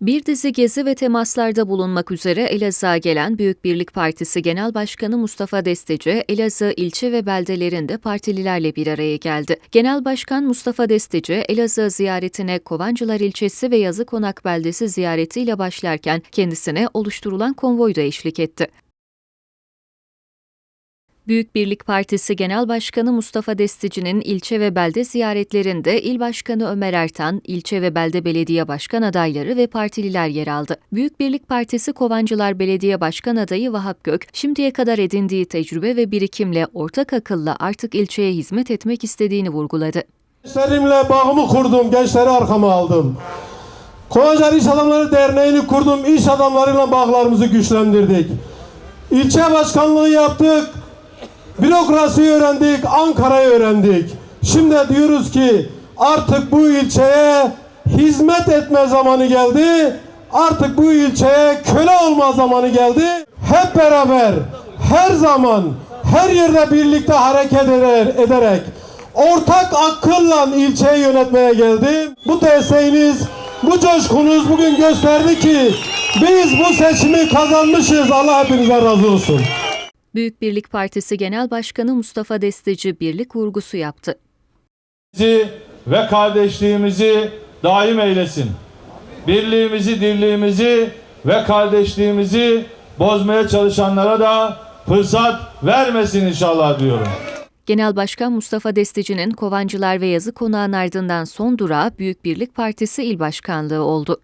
Bir dizi gezi ve temaslarda bulunmak üzere Elazığ'a gelen Büyük Birlik Partisi Genel Başkanı Mustafa Desteci, Elazığ ilçe ve beldelerinde partililerle bir araya geldi. Genel Başkan Mustafa Desteci, Elazığ ziyaretine Kovancılar ilçesi ve Yazıkonak beldesi ziyaretiyle başlarken kendisine oluşturulan konvoyda eşlik etti. Büyük Birlik Partisi Genel Başkanı Mustafa Destici'nin ilçe ve belde ziyaretlerinde İl Başkanı Ömer Ertan, ilçe ve belde belediye başkan adayları ve partililer yer aldı. Büyük Birlik Partisi Kovancılar Belediye Başkan adayı Vahap Gök, şimdiye kadar edindiği tecrübe ve birikimle ortak akılla artık ilçeye hizmet etmek istediğini vurguladı. Gençlerimle bağımı kurdum, gençleri arkama aldım. Kovancar İş Adamları Derneği'ni kurdum, iş adamlarıyla bağlarımızı güçlendirdik. İlçe başkanlığı yaptık, bürokrasiyi öğrendik, Ankara'yı öğrendik. Şimdi diyoruz ki artık bu ilçeye hizmet etme zamanı geldi. Artık bu ilçeye köle olma zamanı geldi. Hep beraber, her zaman, her yerde birlikte hareket eder, ederek ortak akılla ilçeyi yönetmeye geldim. Bu desteğiniz, bu coşkunuz bugün gösterdi ki biz bu seçimi kazanmışız. Allah hepinizden razı olsun. Büyük Birlik Partisi Genel Başkanı Mustafa Destici birlik vurgusu yaptı. Bizi ve kardeşliğimizi daim eylesin. Birliğimizi, dirliğimizi ve kardeşliğimizi bozmaya çalışanlara da fırsat vermesin inşallah diyorum. Genel Başkan Mustafa Destici'nin Kovancılar ve Yazı Konağı'nın ardından son durağı Büyük Birlik Partisi İl Başkanlığı oldu.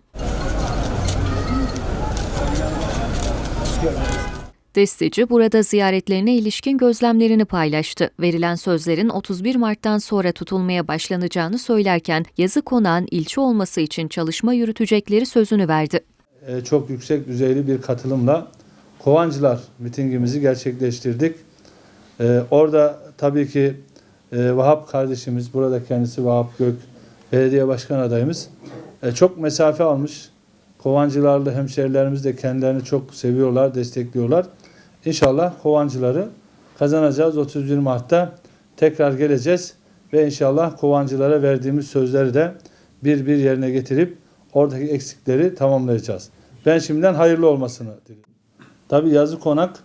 Destici burada ziyaretlerine ilişkin gözlemlerini paylaştı. Verilen sözlerin 31 Mart'tan sonra tutulmaya başlanacağını söylerken yazı konağın ilçe olması için çalışma yürütecekleri sözünü verdi. e, çok yüksek düzeyli bir katılımla Kovancılar mitingimizi gerçekleştirdik. E, Orada tabii ki e, Vahap kardeşimiz, burada kendisi Vahap Gök, belediye başkan adayımız e, çok mesafe almış. Kovancılarlı hemşerilerimiz de kendilerini çok seviyorlar, destekliyorlar. İnşallah Kovancıları kazanacağız. 31 Mart'ta tekrar geleceğiz ve inşallah Kovancılara verdiğimiz sözleri de bir bir yerine getirip oradaki eksikleri tamamlayacağız. Ben şimdiden hayırlı olmasını diliyorum. Tabii Yazı Konak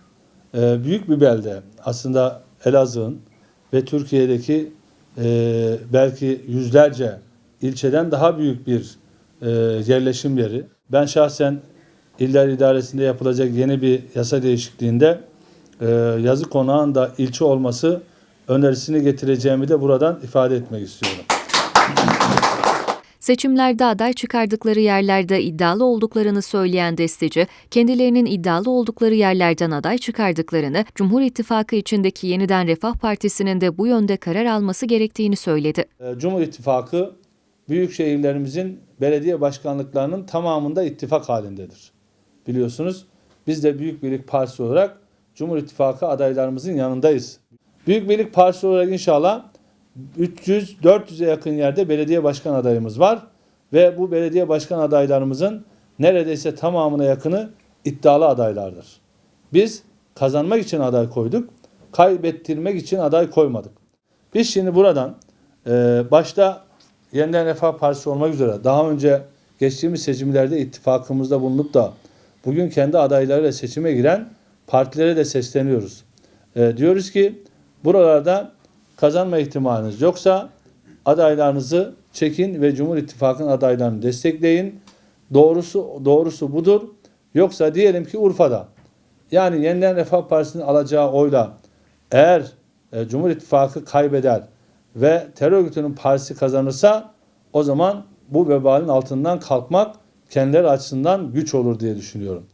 e, büyük bir belde. Aslında Elazığ'ın ve Türkiye'deki e, belki yüzlerce ilçeden daha büyük bir e, yerleşim yeri. Ben şahsen İller İdaresi'nde yapılacak yeni bir yasa değişikliğinde e, Yazı Konağı'nın da ilçe olması önerisini getireceğimi de buradan ifade etmek istiyorum. Seçimlerde aday çıkardıkları yerlerde iddialı olduklarını söyleyen Destici, kendilerinin iddialı oldukları yerlerden aday çıkardıklarını, Cumhur İttifakı içindeki Yeniden Refah Partisi'nin de bu yönde karar alması gerektiğini söyledi. E, Cumhur İttifakı büyük şehirlerimizin belediye başkanlıklarının tamamında ittifak halindedir. Biliyorsunuz biz de Büyük Birlik Partisi olarak Cumhur İttifakı adaylarımızın yanındayız. Büyük Birlik Partisi olarak inşallah 300-400'e yakın yerde belediye başkan adayımız var. Ve bu belediye başkan adaylarımızın neredeyse tamamına yakını iddialı adaylardır. Biz kazanmak için aday koyduk, kaybettirmek için aday koymadık. Biz şimdi buradan e, başta Yeniden Refah Partisi olmak üzere daha önce geçtiğimiz seçimlerde ittifakımızda bulunup da bugün kendi adaylarıyla seçime giren partilere de sesleniyoruz. E, diyoruz ki buralarda kazanma ihtimaliniz yoksa adaylarınızı çekin ve Cumhur İttifakı'nın adaylarını destekleyin. Doğrusu doğrusu budur. Yoksa diyelim ki Urfa'da yani Yeniden Refah Partisi'nin alacağı oyla eğer e, Cumhur İttifakı kaybeder ve terör örgütünün partisi kazanırsa o zaman bu vebalin altından kalkmak kendileri açısından güç olur diye düşünüyorum.